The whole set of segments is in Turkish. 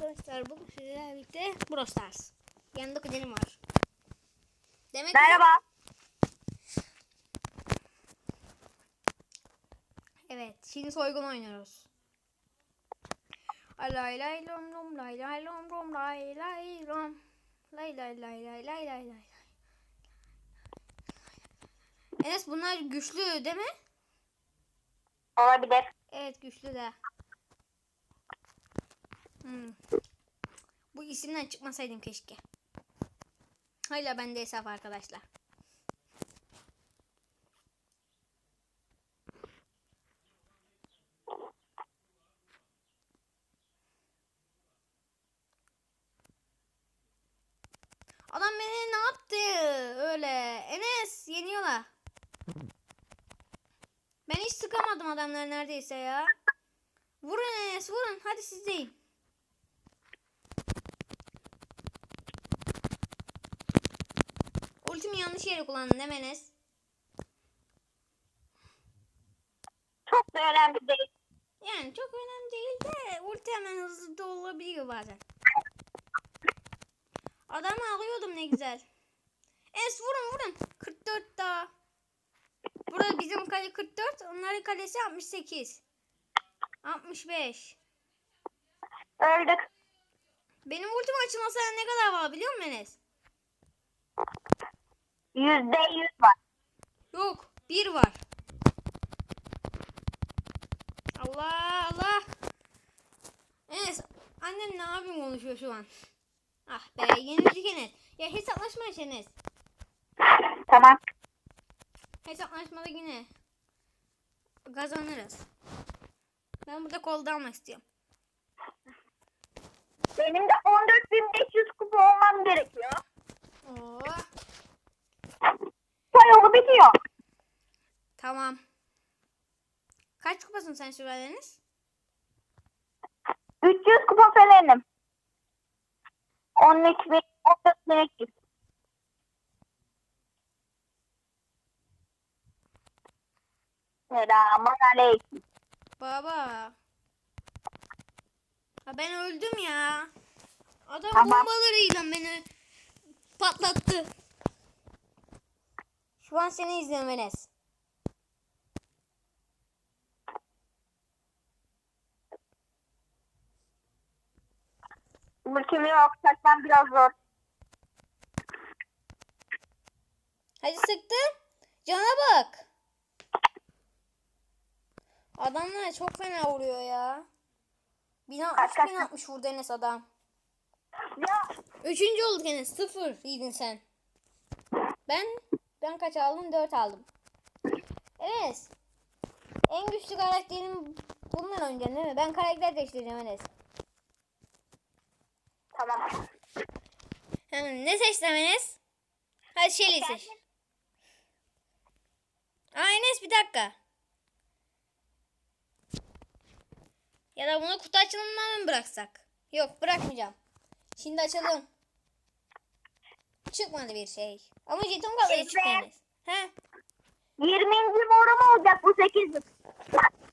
arkadaşlar bugün sizlerle birlikte Brawl Stars. Yanında kuzenim var. Demek Merhaba. Evet şimdi soygun oynuyoruz. Lay lay lom lom lay lay lom lom lay lay lom. Lay lay lay lay lay lay lay. Enes bunlar güçlü değil mi? Olabilir. Evet güçlü de. Hmm. Bu isimden çıkmasaydım keşke. Hala bende hesap arkadaşlar. Adam beni ne yaptı? Öyle. Enes yeniyorlar. Ben hiç sıkamadım adamları neredeyse ya. Vurun Enes vurun. Hadi siz deyin. Ultimi yanlış yere kullandın değil mi Enes? Çok da önemli değil. Yani çok önemli değil de ulti hemen hızlı da olabiliyor bazen. Adamı alıyordum ne güzel. Enes vurun vurun. 44 daha. Burada bizim kale 44. Onların kalesi 68. 65. Öldük. Benim ultim açılmasına ne kadar var biliyor musun Enes? Yüzde yüz var. Yok. Bir var. Allah Allah. Enes annem ne yapayım konuşuyor şu an. Ah be yenildik Enes. Ya hesaplaşma Enes. Tamam. Hesaplaşmada yine kazanırız. Ben burada kolda almak istiyorum. Benim de 14.500 kupa olmam gerekiyor. Oo, Soyolu bitiyor. tamam. Kaç kupasın sen Enes? 300 kupa felenim. 13 bin, 14 bin 300. Selamun aleyküm. Baba. Ha ben öldüm ya. Adam Tamam. bombalarıyla beni patlattı. Şu an seni Enes. Ultimi yok. Saçmam biraz zor. Hadi sıktım. Cana bak. Adamlar çok fena vuruyor ya. 1060 kaç, 1060 vurdu Enes adam. Ya Üçüncü olduk Enes. Sıfır yedin sen. Ben ben kaç aldım? Dört aldım. Enes. En güçlü karakterim bundan oynayacaksın değil mi? Ben karakter değiştireceğim Enes. tamam. Hemen ne seçtim Enes? Hadi Shelly seç. Aa Enes bir dakika. Ya da bunu kutu açılımından mı bıraksak? Yok bırakmayacağım. Şimdi açalım. Çıkmadı bir şey. Ama jeton Evet. çıktı Enes. He? 20. morum olacak bu 8.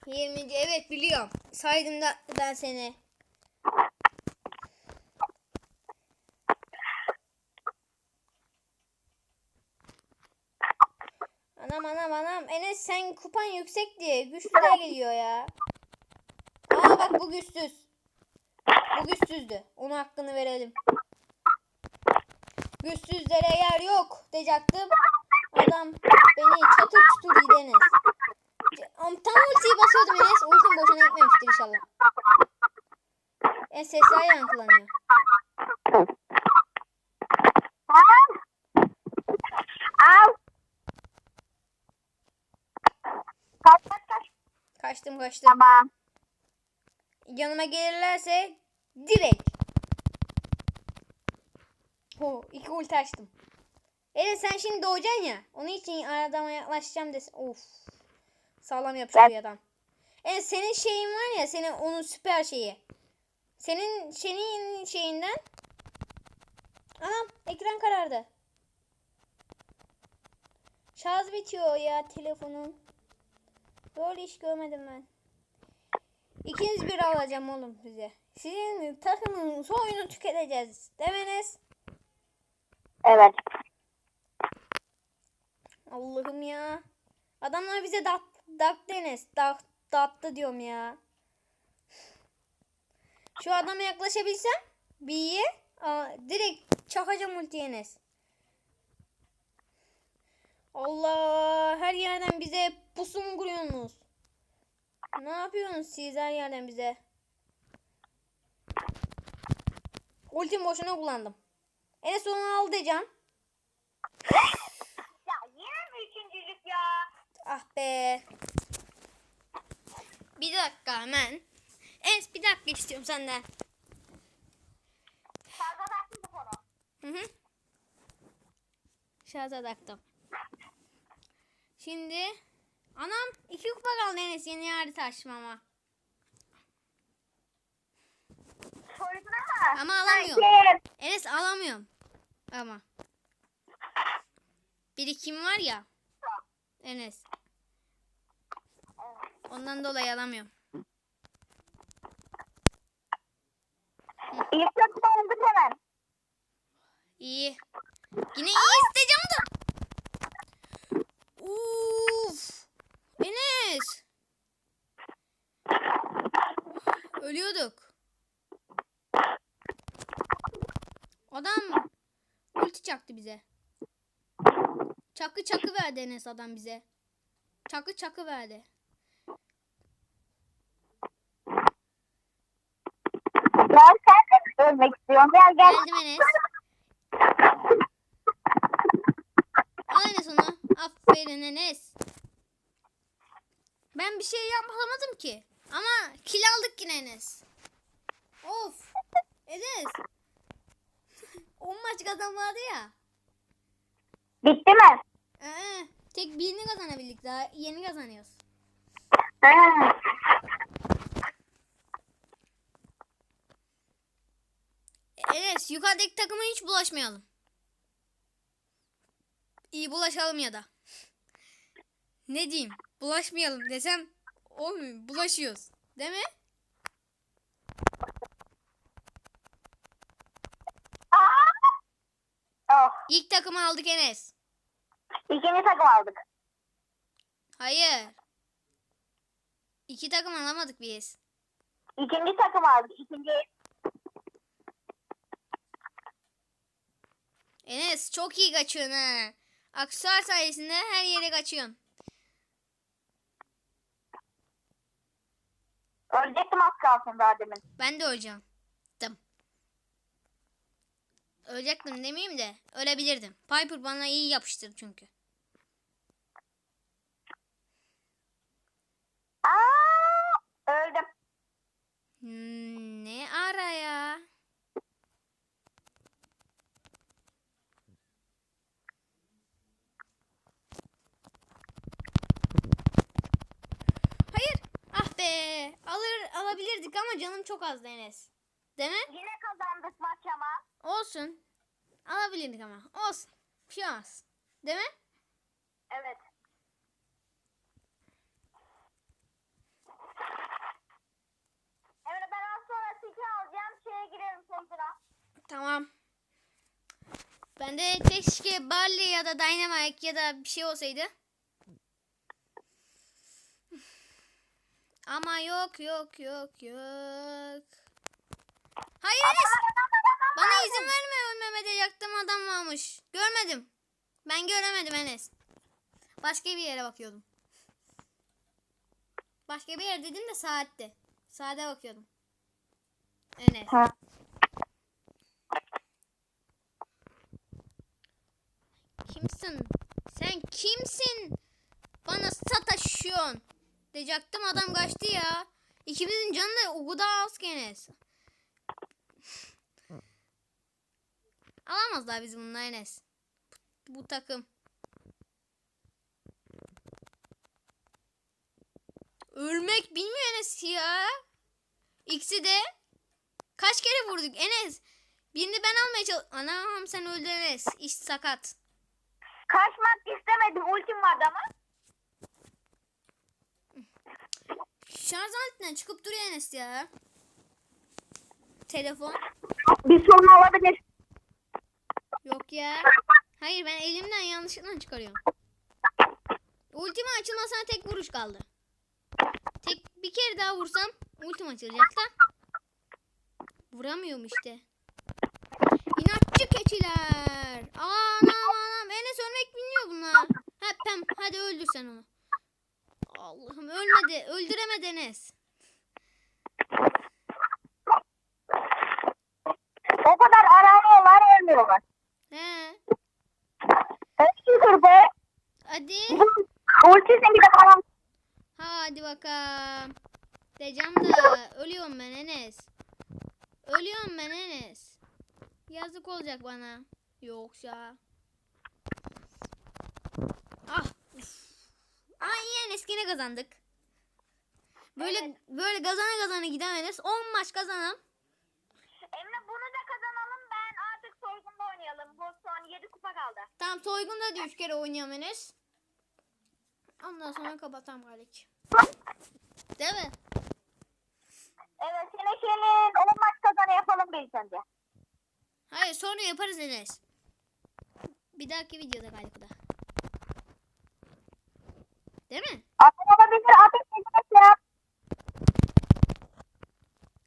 20. evet biliyorum. Saydım da ben seni. Anam anam anam. Enes sen kupan yüksek diye güçlü de geliyor ya. Aa bak bu güçsüz. Bu güçsüzdü. Onun hakkını verelim. Güçsüzlere yer yok diyecektim. Adam beni çatır çutur yedi Enes. Am tam ultiyi basıyordum Enes. Ultim boşuna gitmemiştir inşallah. En sesler yankılanıyor. Kaçtım kaçtım. Tamam. Yanıma gelirlerse direkt. Ho, iki ulti açtım. Enes sen şimdi doğacaksın ya. Onun için adama yaklaşacağım desin. Of. Sağlam yapışıyor Ben- adam. Enes senin şeyin var ya senin onun süper şeyi. Senin senin şeyinden. Anam ekran karardı. Şarj bitiyor ya telefonun. Böyle iş görmedim ben. İkiniz bir alacağım oğlum size. Sizin takımın soyunu tüketeceğiz. Demeniz. Evet. Allah'ım ya. Adamlar bize dat, daktı Enes. Dat, dattı diyorum ya. Şu adama yaklaşabilsem. Aa, direkt çakacağım ulti Enes. Allah her yerden bize pusu mu kuruyorsunuz? Ne yapıyorsunuz siz her yerden bize? Ultim boşuna kullandım. Enes onu al diyeceğim. Ya yine mi üçüncülük ya? Ah be. Bir dakika hemen. Enes bir dakika istiyorum senden. Fazla taktın bu konu. Hı hı. Şarja taktım. Şimdi anam iki kupa kaldı Enes yeni harita açmama. Soyutuna mı? Ama alamıyorum. Hayır. Enes alamıyorum. Ama. Birikim var ya. Enes. Ondan dolayı alamıyorum. İlk kötü olduk hemen. İyi. Yine iyi isteyeceğim da. Uf. Enes. Ölüyorduk. Adam ulti çaktı bize. Çakı çakı verdi Enes adam bize. Çakı çakı verdi. Ya sen de ölmek istiyorsun. Gel gel. Geldim Enes. Al Enes onu. Aferin Enes. Ben bir şey yapamadım ki. Ama kill aldık yine Enes. Of. Enes. 10 maç kazanmadı ya. Bitti mi? Ee, tek birini kazanabildik daha. Yeni kazanıyoruz. Ha. Enes yukarıdaki takıma hiç bulaşmayalım. İyi bulaşalım ya da. Ne diyeyim? Bulaşmayalım desem olmuyor. Bulaşıyoruz. Değil mi? Oh. İlk takımı aldık Enes. İkinci takım aldık. Hayır. İki takım alamadık biz. İkinci takım aldık. İkinci. Enes çok iyi kaçıyorsun ha. Aksuar sayesinde her yere kaçıyorsun. Ölecektim az kalsın daha demin. Ben de öleceğim. Ölecektim demeyeyim de ölebilirdim. Piper bana iyi yapıştırdı çünkü. Aa, öldüm. Hmm, ne ara ya? Hayır. Ah be. Alır alabilirdik ama canım çok azdı Enes. Değil mi? Yine kazandık maç ama. Olsun. Alabilirdik ama. Olsun. Bir şey olmaz. Değil mi? Evet. Emre ben az sonra tiki alacağım. Şeye girerim sonucuna. Tamam. Ben de keşke Barley ya da Dynamite ya da bir şey olsaydı. Ama yok yok yok yok. Hayır Enes. Bana izin verme ölmeme de yaktım adam varmış. Görmedim. Ben göremedim Enes. Başka bir yere bakıyordum. Başka bir yer dedim de saatte. Saate bakıyordum. Enes. Ha. Kimsin? Sen kimsin? Bana sataşıyorsun. Diyecektim adam kaçtı ya. İkimizin canı da o kadar az ki Enes. Alamazlar biz bununla Enes. Bu, bu takım. Ölmek bilmiyor Enes ya. İkisi de kaç kere vurduk Enes. Birini ben almaya çalış... Anam sen öldün Enes. İş sakat. Kaçmak istemedim. Ultim vardı ama. Şarj aletinden çıkıp duruyor Enes ya. telefon. Bir sorun olabilir. Yok ya. Hayır ben elimden yanlışlıkla çıkarıyorum. Ultima açılmasına tek vuruş kaldı. Tek bir kere daha vursam ultim açılacak da. Vuramıyorum işte. İnatçı keçiler. Anam anam. Enes ölmek bilmiyor bunlar. Ha pem hadi öldür sen onu. Allah'ım ölmedi. Öldüremedi Enes. O kadar aranıyorlar ölmüyorlar. He. Öldür be. Hadi. Ultisini bir de falan. Hadi bakalım. Diyeceğim da ölüyorum ben Enes. Ölüyorum ben Enes. Yazık olacak bana. Yoksa. Ah. Ay Enes yine kazandık. Böyle Evet. böyle kazana kazana giden Enes 10 maç kazanalım. Emre bunu da kazanalım ben artık soygunda oynayalım. Bu son 7 kupa kaldı. Tamam soygunda da 3 kere oynayalım Enes. Ondan sonra kapatalım Halik. Değil mi? Evet yine senin 10 maç kazanı yapalım bir önce. Hayır sonra yaparız Enes. Bir dahaki videoda galiba da. Değil mi? Atın olabilir atın kesinlikle ya.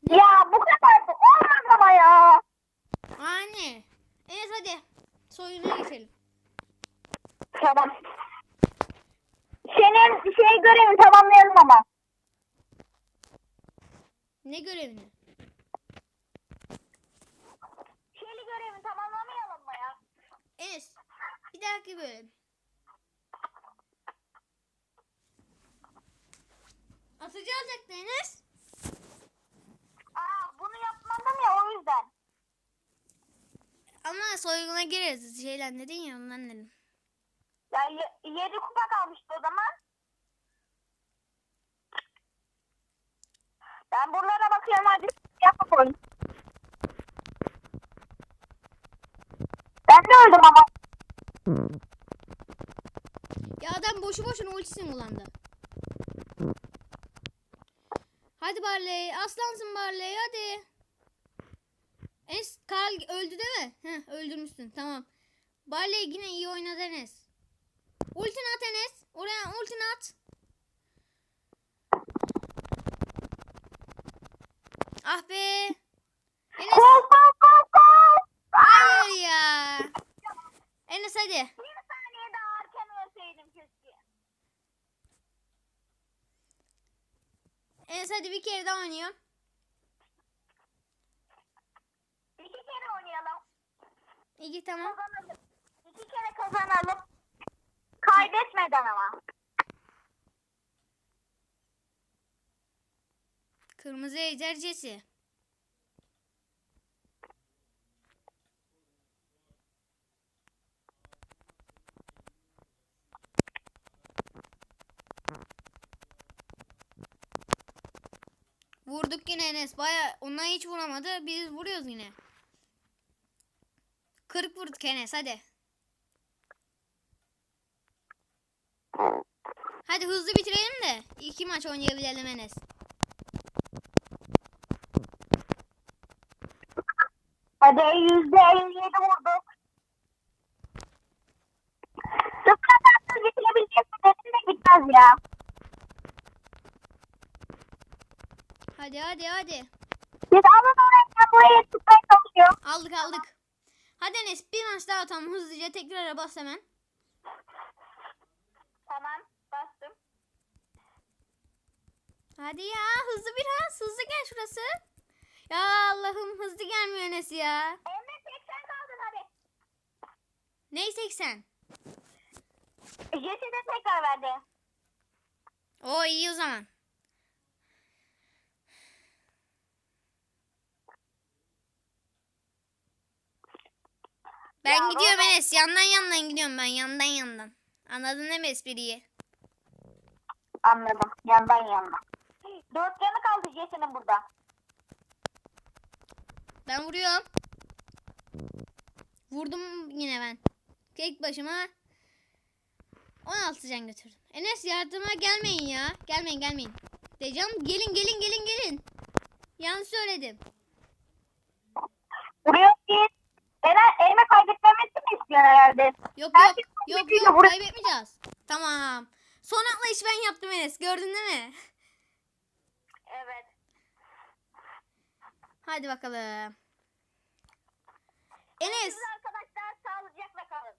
Ne? Ya bu kadar da olmaz ama ya. Anne. Enes hadi. Soyuna geçelim. Tamam. Senin şey görevini tamamlayalım ama. Ne görevini? Şeyli görevini tamamlamayalım mı ya? Enes. Bir dahaki bölüm. Atıcı alacaktı Enes. Aa bunu yapmadım ya o yüzden. Ama soyguna gireriz. Şeyler dedin ya ondan dedim. Ya 7 kupa kalmıştı o zaman. Ben buralara bakıyorum hadi oyun. Ben de öldüm ama. Ya adam boşu boşuna ultisini kullandı. Hadi Barley. Aslansın Barley hadi. Enes Karl öldü değil mi? Heh öldürmüşsün tamam. Barley yine iyi oynadı Enes. Ultini at Enes. Oraya ultini at. Ah be. Enes Kol kol kol kol. hayır ya. Enes hadi. Bir saniye daha erken ölseydim keşke. Enes hadi bir kere daha oynayalım. İki kere oynayalım. İyi tamam. Kazanalım. İki kere kazanalım. Kaybetmeden ama. Kırmızı ejdercesi. Vurduk yine Enes. Baya onlar hiç vuramadı. Biz vuruyoruz yine. 40 vurduk Enes hadi. Hadi hızlı bitirelim de iki maç oynayabilelim Enes. Hadi yüzde elli yedi vurduk. Sıfır atarsız bitirebilecek dedim de gitmez ya. Hadi hadi hadi. Biz alın ben buraya tutmaya çalışıyorum. Aldık aldık. Hadi Enes bir maç daha atalım hızlıca tekrar bas hemen. Tamam bastım. Hadi ya hızlı biraz hızlı gel şurası. Ya Allah'ım hızlı gelmiyor Enes ya. Emre 80 kaldın hadi. Ney 80? Jesi de tekrar verdi. O iyi o zaman. Ben Ya gidiyorum baba. Enes. Yandan yandan gidiyorum ben. Yandan yandan. Anladın değil mi espriyi? Anladım. Yandan yandan. Dört yanı kaldı Jesse'nin burada. Ben vuruyorum. Vurdum yine ben. Tek başıma 16 can götürdüm. Enes yardıma gelmeyin ya. Gelmeyin gelmeyin. Diyeceğim gelin gelin gelin gelin. Yanlış söyledim. Atıyorsun herhalde. Yok yok Herkes yok biliyor, yok burası- kaybetmeyeceğiz. Tamam. Son atlayış ben yaptım Enes. Gördün değil mi? Evet. Hadi bakalım. Enes. Arkadaşlar sağlıcakla kalın.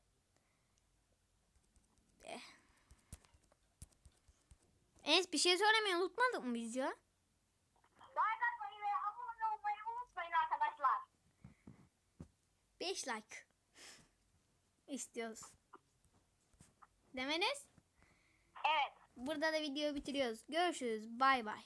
Enes bir şey söylemeyi unutmadık mı biz ya? 5 like. İstiyoruz. Demeniz? Evet. Burada da videoyu bitiriyoruz. Görüşürüz. Bay bay.